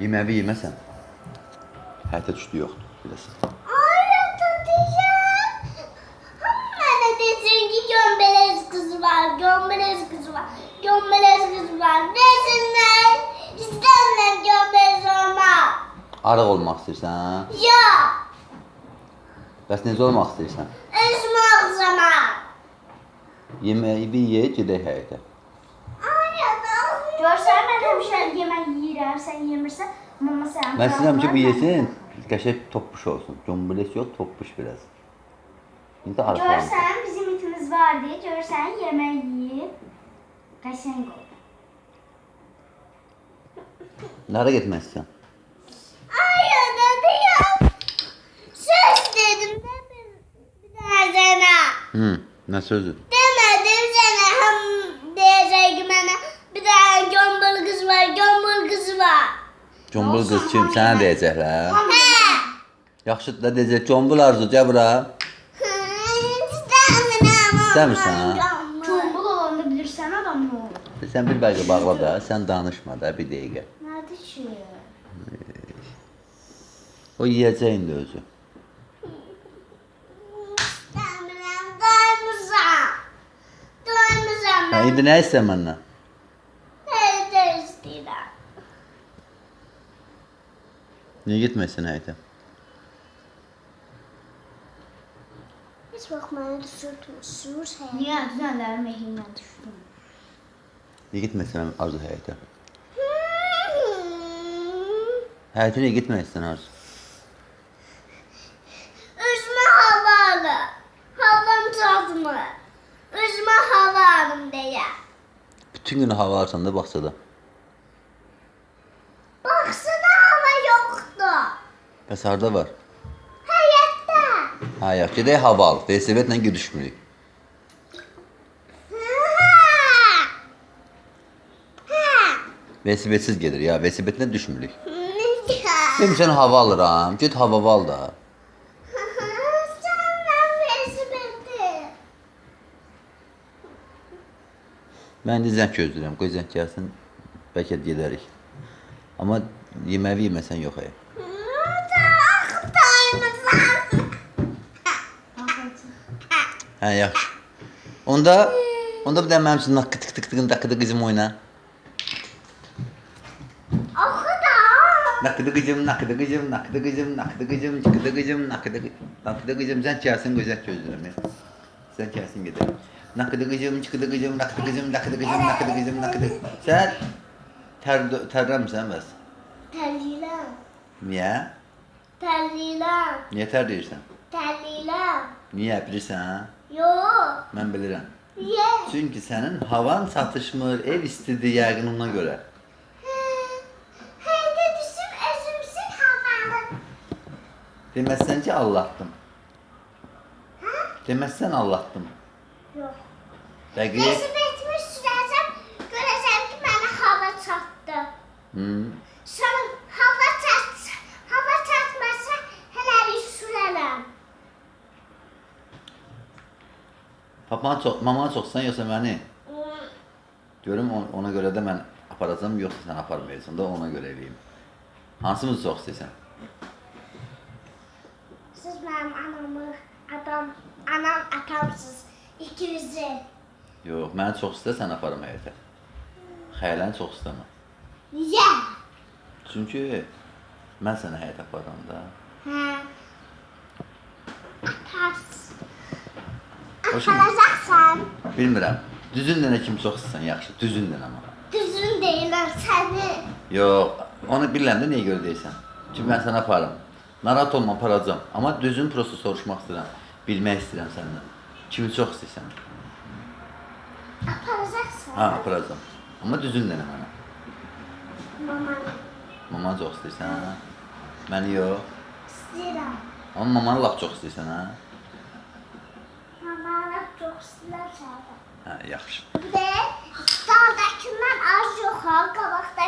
Yeməvi yeməsən. Həyata düşdü yoxdur. Biləsən. Ay atacağım. Bana desin ki gömbelez kızı var, gömbelez kızı var, gömbelez kızı var. Desinler. İstemem gömbelez olmak. Arıq olmaq istəyirsən? Ya. Bəs necə olmaq istəyirsən? Esma zaman. Yeməyi ye, gedək həyətə. Ay adam. Görsən mən həmişə yemək yeyirəm, sən yemirsən, mama sən. Mən istəyirəm ki, bu yesin, qəşəng toppuş olsun. Cumbules yox, toppuş biraz. Görsən bizim itimiz var deyə, görsən yemək yeyib qəşəng oldu. Nara istəyirsən? Ay adam. Söz dedim de bir, bir daha sana. Hı, nə sözdür? Demedim sana hem diyecek bana bir daha gömbel kız var, gömbel kız var. Cumbul qız kim? Sənə deyəcəklər. Yaxşı da deyəcək, Cumbul Arzu, gəl bura. İstəmirsən, ha? Çombul olanda bilirsən adam nə olur. Sən bir bəlkə bağla da, sən danışma da bir dəqiqə. Nədir ki? O yeyəcək indi özü. İstəmirəm, doymuşam. Doymuşam indi nə istəyir Niyə getməsin həyətə? Heç vaxt mənə düşürtmüsünüz. Niyə düzənlərim ehindən düşdüm? Niyə getməsin Arzu həyətə? Həyətə niyə getməsin Arzu? Üzme havalı. Havam çatmı. Üzme havalım diye. Bütün günü hava alırsan da bağçada. Baksana hava yoktu. Bəs harda var? Hayatta. Ha, yox, gedək hava al. Velosipedlə gedişmirik. Ha. Ha. Velosipedsiz gedir ya, velosipedlə düşmürük. Ha. Demişsən hava alıram, get hava al da. Mən də zəng gözləyirəm, qoy zəng gəlsin, bəlkə gedərik. Amma yeməvi yeməsən yox ay. Hə, yaxşı. Onda onda bir də mənim üçün nakı tık tık tıkın takıdı qızım oyna. Nakıdı qızım, nakıdı qızım, nakıdı qızım, nakıdı qızım, çıkıdı qızım, nakıdı nakıdı zəng gəlsin, qoy zəng gözləyirəm. ya. Zəng gəlsin gedək. Nakıdı qızım, çıkıdı qızım, nakıdı qızım, nakıdı qızım, nakıdı qızım, nakıdı. Sən tər tərləmsən bəs. Terliler. Niyə? Terliler. Niyə tər deyirsən? Terliler. Niyə bilirsən? Yok. Mən bilirəm. Ye. Çünki sənin havan çatışmır, ev düşüm özümsün havalı. Deməzsən ki, Allahdım. Deməzsən Allahdım. Yok. Dəqiq. Nasip etmiş sürəcəm, görəcəm ki, mənə hava çatdı. Hmm. Sonra hava çat, hava çatmasa hələlik sürərəm. Papan çox, mamanı çoxsan yoxsa məni? Görüm on- ona görə də mən aparacam, yoxsa sən aparmayacaqsan da ona görə eləyim. Hansımızı çox istəyirsən? Siz mənim anamı, adam, anam atamsız. İkinizi. Yox, məni çox istəsən aparım həyətə. Xəyaləni çox istəmə. Niyə? Çünki mən səni həyətə aparıram da. Hə. Hoşum. Aparacaqsan. Bilmirəm. Düzün dənə kim istəsən, yaxşı. Düzün dənə amma. Düzün deyiləm səni. Yox, onu bilirəm də niyə görə deyirsən? Çünki mən səni aparım. Narahat olma, aparacam. Amma düzün prosto soruşmaq istəyirəm. Bilmək istəyirəm səndən. Kimi çox istəyirsən? Aparacaqsan. Ha, aparacam. Amma düzün dənə mənə. Mama Mamanı çox istəyirsən, hə? Məni yox. istəyirəm. Amma mamanı lap çox istəyirsən, hə? İstəyirəm səni. Hə, yaxşı. Bir də dağdakindən az yox ha, qabaqdakı